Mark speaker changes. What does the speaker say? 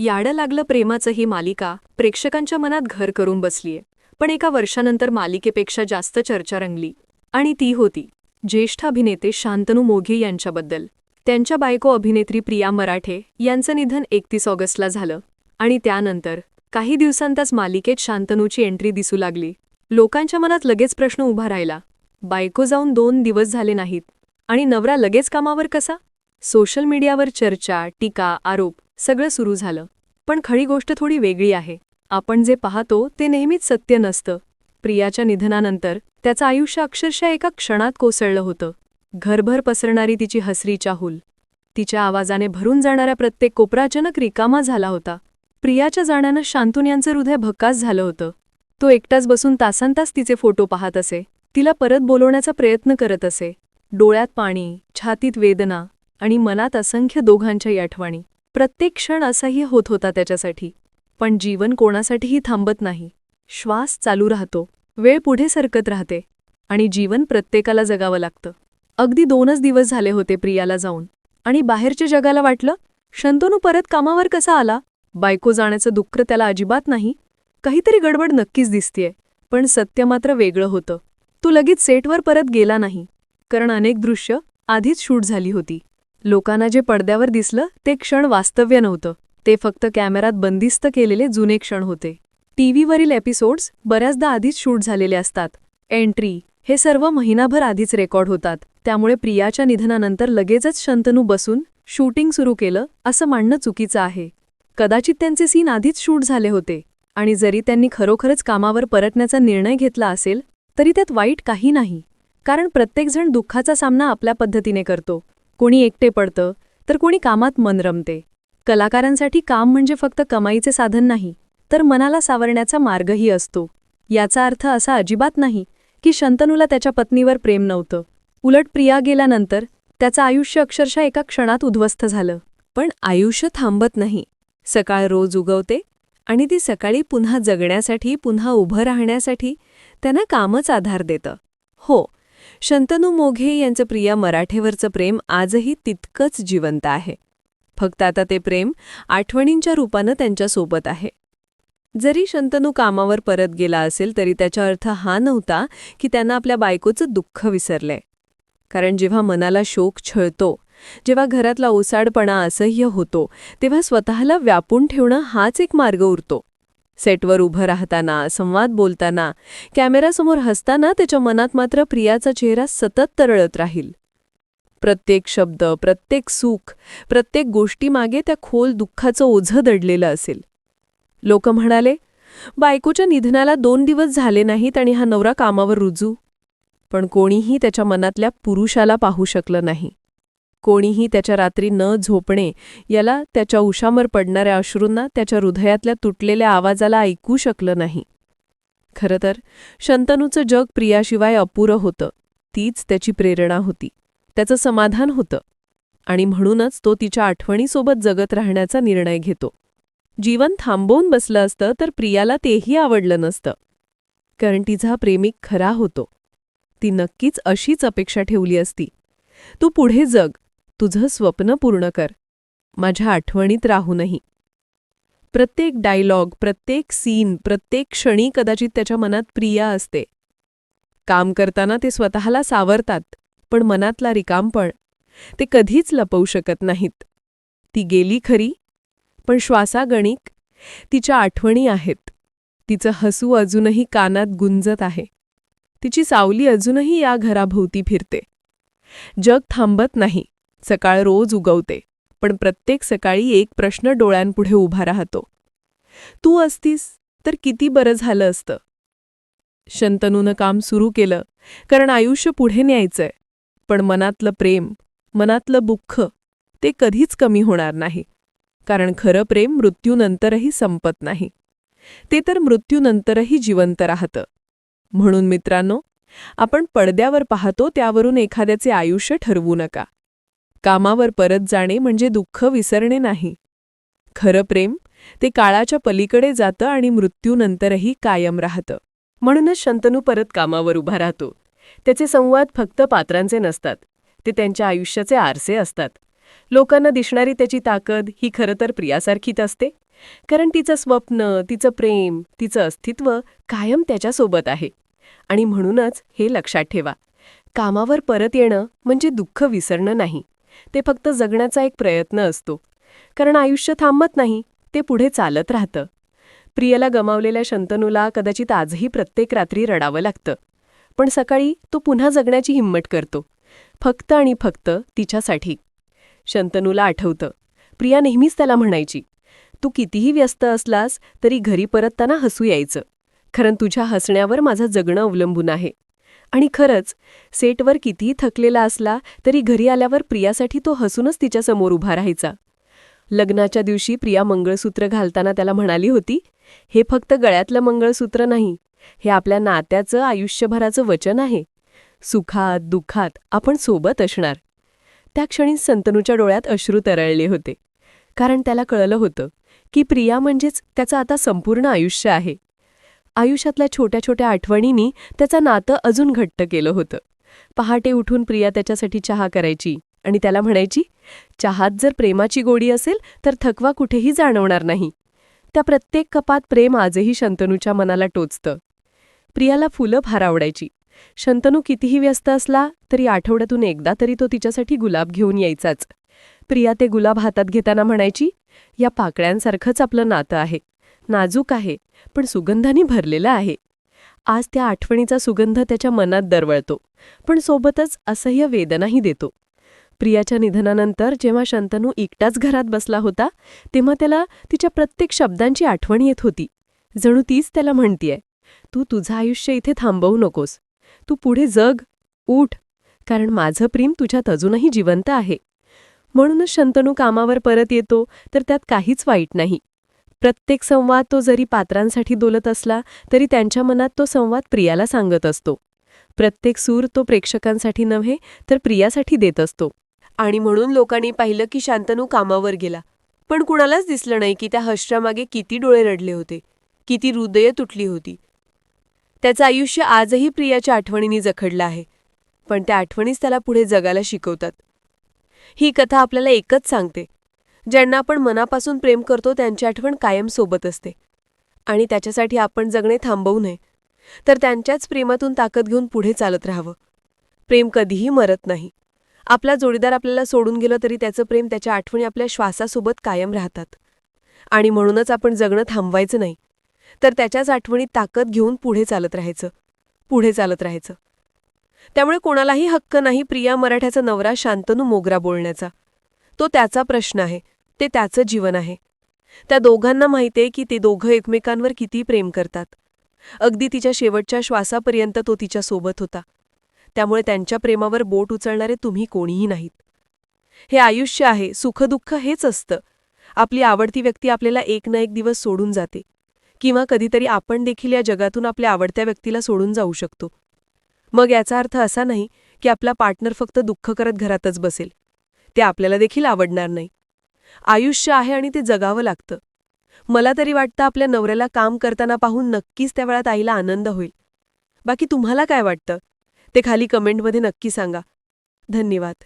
Speaker 1: याडं लागलं प्रेमाचं ही मालिका प्रेक्षकांच्या मनात घर करून बसलीये. पण एका वर्षानंतर मालिकेपेक्षा जास्त चर्चा रंगली. आणि ती होती ज्येष्ठ अभिनेते शांतनू मोघे यांच्याबद्दल. त्यांच्या बायको अभिनेत्री प्रिया मराठे यांचं निधन एकतीस ऑगस्टला झालं. आणि त्यानंतर काही दिवसांतच मालिकेत शांतनूची एंट्री दिसू लागली. लोकांच्या मनात लगेच प्रश्न उभा राहिला. बायको जाऊन दोन दिवस झाले नाहीत. आणि नवरा लगेच कामावर कसा? सोशल मीडियावर चर्चा टीका आरोप. सगळं सुरू झालं. पण खरी गोष्ट थोडी वेगळी आहे. आपण जे पाहतो ते नेहमीच सत्य नसतं. प्रियाच्या निधनानंतर त्याचं आयुष्य अक्षरशः एका क्षणात कोसळलं होतं. घरभर पसरणारी तिची हसरी चाहूल. तिच्या आवाजाने भरून जाणाऱ्या प्रत्येक कोपराचानक रिकामा झाला होता. प्रियाच्या जाण्यानं शांतून यांचं हृदय भक्कास झालं होतं. तो एकटाच बसून तासांतास तिचे फोटो पाहत असे. तिला परत बोलवण्याचा प्रयत्न करत असे. डोळ्यात पाणी छातीत वेदना आणि मनात असंख्य दोघांच्याही आठवणी. प्रत्येक क्षण असह्य होत होता त्याच्यासाठी. पण जीवन कोणासाठीही थांबत नाही. श्वास चालू राहतो. वेळ पुढे सरकत राहते. आणि जीवन प्रत्येकाला जगावं लागतं. अगदी दोनच दिवस झाले होते प्रियाला जाऊन. आणि बाहेरच्या जगाला वाटलं शंतनू परत कामावर कसा आला? बायको जाण्याचं दुःख त्याला अजिबात नाही. काहीतरी गडबड नक्कीच दिसतीये. पण सत्य मात्र वेगळं होतं. तो लगेच सेटवर परत गेला नाही. कारण अनेक दृश्य आधीच शूट झाली होती. लोकांना जे पडद्यावर दिसलं ते क्षण वास्तव्य नव्हतं. ते फक्त कॅमेरात बंदिस्त केलेले जुने क्षण होते. टीव्हीवरील एपिसोड्स बऱ्याचदा आधीच शूट झालेले असतात. एंट्री हे सर्व महिनाभर आधीच रेकॉर्ड होतात. त्यामुळे प्रियाच्या निधनानंतर लगेचच शंतनू बसून शूटिंग सुरू केलं असं मांडणं चुकीचं आहे. कदाचित त्यांचे सीन आधीच शूट झाले होते. आणि जरी त्यांनी खरोखरच कामावर परतण्याचा निर्णय घेतला असेल तरी त्यात वाईट काही नाही. कारण प्रत्येकजण दुःखाचा सामना आपल्या पद्धतीने करतो. कोणी एकटे पडतं तर कोणी कामात मन रमते. कलाकारांसाठी काम म्हणजे फक्त कमाईचे साधन नाही तर मनाला सावरण्याचा मार्गही असतो. याचा अर्थ असा अजिबात नाही की शंतनूला त्याच्या पत्नीवर प्रेम नव्हतं. उलट प्रिया गेल्यानंतर त्याचं आयुष्य अक्षरशः एका क्षणात उद्ध्वस्त झालं. पण आयुष्य थांबत नाही. सकाळ रोज उगवते आणि ती सकाळी पुन्हा जगण्यासाठी पुन्हा उभं राहण्यासाठी त्यांना कामच आधार देतं. हो शंतनू मोघे यांचं प्रिया मराठेवरचं प्रेम आजही तितकंच जिवंत आहे. फक्त आता ते प्रेम आठवणींच्या रूपानं त्यांच्यासोबत आहे. जरी शंतनू कामावर परत गेला असेल तरी त्याचा अर्थ हा नव्हता की त्यांना आपल्या बायकोचं दुःख विसरलंय कारण जेव्हा मनाला शोक छळतो जेव्हा घरातला ओसाडपणा असह्य होतो तेव्हा स्वतःला व्यापून ठेवणं हाच एक मार्ग उरतो. सेटवर उभं राहताना संवाद बोलताना कॅमेरासमोर हसताना त्याच्या मनात मात्र प्रियाचा चेहरा सतत तरळत राहील. प्रत्येक शब्द प्रत्येक सुख प्रत्येक गोष्टीमागे त्या खोल दुःखाचं ओझं दडलेलं असेल. लोक म्हणाले बायकोच्या निधनाला दोन दिवस झाले नाहीत आणि हा नवरा कामावर रुजू. पण कोणीही त्याच्या मनातल्या पुरुषाला पाहू शकलं नाही. कोणीही त्याच्या रात्री न झोपणे याला त्याच्या उशामर पडणाऱ्या अश्रूंना त्याच्या हृदयातल्या तुटलेल्या आवाजाला ऐकू शकलं नाही. खरं तर शंतनूचं जग प्रियाशिवाय अपुरं होतं तीच त्याची प्रेरणा होती त्याचं समाधान होतं. आणि म्हणूनच तो तिच्या आठवणीसोबत जगत राहण्याचा निर्णय घेतो. जीवन थांबवून बसलं असतं तर प्रियाला तेही आवडलं नसतं. कारण तिचा प्रेमिक खरा होतो. ती नक्कीच अशीच अपेक्षा ठेवली असती. तू पुढे जग तुझं स्वप्न पूर्ण कर. माझ्या आठवणीत राहूनही प्रत्येक डायलॉग प्रत्येक सीन प्रत्येक क्षणी कदाचित त्याच्या मनात प्रिया असते. काम करताना ते स्वतःला सावरतात पण मनातला रिकामपण ते कधीच लपवू शकत नाहीत. ती गेली खरी पण श्वासागणिक तिच्या आठवणी आहेत. तिचं हसू अजूनही कानात गुंजत आहे. तिची सावली अजूनही या घराभोवती फिरते. जग थांबत नाही. सकाळ रोज उगवते. पण प्रत्येक सकाळी एक प्रश्न डोळ्यांपुढे उभा राहतो. तू असतीस तर किती बरं झालं असतं शंतनूनं काम सुरू केलं. कारण आयुष्य पुढे न्यायचंय. पण मनातलं प्रेम मनातलं दुःख ते कधीच कमी होणार नाही. कारण खरं प्रेम मृत्यूनंतरही संपत नाही. ते तर मृत्यूनंतरही जिवंत राहतं. म्हणून मित्रांनो आपण पडद्यावर पाहतो त्यावरून एखाद्याचे आयुष्य ठरवू नका. कामावर परत जाणे म्हणजे दुःख विसरणे नाही. खरं प्रेम ते काळाच्या पलीकडे जातं आणि मृत्यूनंतरही कायम राहतं. म्हणूनच शंतनू परत कामावर उभा राहतो. त्याचे संवाद फक्त पात्रांचे नसतात. ते त्यांच्या आयुष्याचे आरसे असतात. लोकांना दिसणारी त्याची ताकद ही खरं तर प्रियासारखीच असते.
Speaker 2: कारण तिचं स्वप्न तिचं प्रेम तिचं अस्तित्व कायम त्याच्यासोबत आहे. आणि म्हणूनच हे लक्षात ठेवा. कामावर परत येणं म्हणजे दुःख विसरणं नाही. ते फक्त जगण्याचा एक प्रयत्न असतो. कारण आयुष्य थांबत नाही ते पुढे चालत राहतं. प्रियला गमावलेल्या शंतनूला कदाचित आजही प्रत्येक रात्री रडावं लागतं. पण सकाळी तो पुन्हा जगण्याची हिंमत करतो. फक्त आणि फक्त तिच्यासाठी. शंतनूला आठवतं. प्रिया नेहमीच त्याला म्हणायची तू कितीही व्यस्त असलास तरी घरी परतताना हसू यायचं. कारण तुझ्या हसण्यावर माझं जगणं अवलंबून आहे. आणि खरंच सेटवर कितीही थकलेला असला तरी घरी आल्यावर प्रियासाठी तो हसूनच तिच्यासमोर उभा राहायचा. लग्नाच्या दिवशी प्रिया मंगळसूत्र घालताना त्याला म्हणाली होती हे फक्त गळ्यातलं मंगळसूत्र नाही हे आपल्या नात्याचं आयुष्यभराचं वचन आहे. सुखात दुःखात आपण सोबत असणार. त्या क्षणी संतनूच्या डोळ्यात अश्रू तरळले होते. कारण त्याला कळलं होतं की प्रिया म्हणजेच त्याचं आता संपूर्ण आयुष्य आहे. आयुष्यातल्या छोट्या छोट्या आठवणींनी त्याचं नातं अजून घट्ट केलं होतं. पहाटे उठून प्रिया त्याच्यासाठी चहा करायची आणि त्याला म्हणायची चहात जर प्रेमाची गोडी असेल तर थकवा कुठेही जाणवणार नाही. त्या प्रत्येक कपात प्रेम आजही शंतनूच्या मनाला टोचतं. प्रियाला फुलं फार आवडायची. शंतनू कितीही व्यस्त असला तरी आठवड्यातून एकदा तरी तो तिच्यासाठी गुलाब घेऊन यायचाच. प्रिया ते गुलाब हातात घेताना म्हणायची या पाकळ्यांसारखंच आपलं नातं आहे. नाजूक आहे पण सुगंधाने भरलेलं आहे. आज त्या आठवणीचा सुगंध त्याच्या मनात दरवळतो पण सोबतच असह्य वेदनाही देतो. प्रियाच्या निधनानंतर जेव्हा शंतनू एकटाच घरात बसला होता तेव्हा त्याला तिच्या प्रत्येक शब्दांची आठवण येत होती. जणू तीच त्याला म्हणतीये तू तुझं आयुष्य इथे थांबवू नकोस. तू पुढे जग उठ कारण माझं प्रेम तुझ्यात अजूनही जिवंत आहे. म्हणूनच शंतनू कामावर परत येतो तर त्यात काहीच वाईट नाही. प्रत्येक संवाद तो जरी पात्रांसाठी दोलत असला तरी त्यांच्या मनात तो संवाद प्रियाला सांगत असतो. प्रत्येक सूर तो प्रेक्षकांसाठी नव्हे तर प्रियासाठी देत असतो. आणि म्हणून लोकांनी पाहिलं की शांतनू कामावर गेला. पण कुणालाच दिसलं नाही की त्या हर्षामागे किती डोळे रडले होते. किती हृदय तुटली होती. त्याचं आयुष्य आजही प्रियाच्या आठवणींनी जखडलं आहे. पण त्या आठवणीच त्याला पुढे जगायला शिकवतात. ही कथा आपल्याला एकच सांगते. ज्यांना आपण मनापासून प्रेम करतो त्यांची आठवण कायम सोबत असते. आणि त्याच्यासाठी आपण जगणे थांबवू नये. तर त्यांच्याच प्रेमातून ताकद घेऊन पुढे चालत राहावं. प्रेम कधीही मरत नाही. आपला जोडीदार आपल्याला सोडून गेलं तरी त्याचं प्रेम त्याच्या आठवणी आपल्या श्वासासोबत कायम राहतात. आणि म्हणूनच आपण जगणं थांबवायचं नाही. तर त्याच्याच आठवणीत ताकद घेऊन पुढे चालत राहायचं. पुढे चालत राहायचं. त्यामुळे कोणालाही हक्क नाही प्रिया मराठ्याचा नवरा शांतनू मोगरा बोलण्याचा. तो त्याचा प्रश्न आहे. ते त्याचं जीवन आहे. त्या दोघांना माहितीये की ते दोघं एकमेकांवर किती प्रेम करतात. अगदी तिच्या शेवटच्या श्वासापर्यंत तो तिच्या सोबत होता. त्यामुळे त्यांच्या प्रेमावर बोट उचलणारे तुम्ही कोणीही नाहीत. हे आयुष्य आहे सुखदुःख हेच असतं. आपली आवडती व्यक्ती आपल्याला एक ना एक दिवस सोडून जाते. किंवा कधीतरी आपण देखील या जगातून आपल्या आवडत्या व्यक्तीला सोडून जाऊ शकतो. मग याचा अर्थ असा नाही की आपला पार्टनर फक्त दुःख करत घरातच बसेल. ते आपल्याला देखील आवडणार नाही. आयुष्य आहे आणि ते जगावं लागतं. मला तरी वाटतं आपल्या नवऱ्याला काम करताना पाहून नक्कीच त्या वेळात आईला आनंद होईल. बाकी तुम्हाला काय वाटतं? ते खाली कमेंटमध्ये नक्की सांगा. धन्यवाद.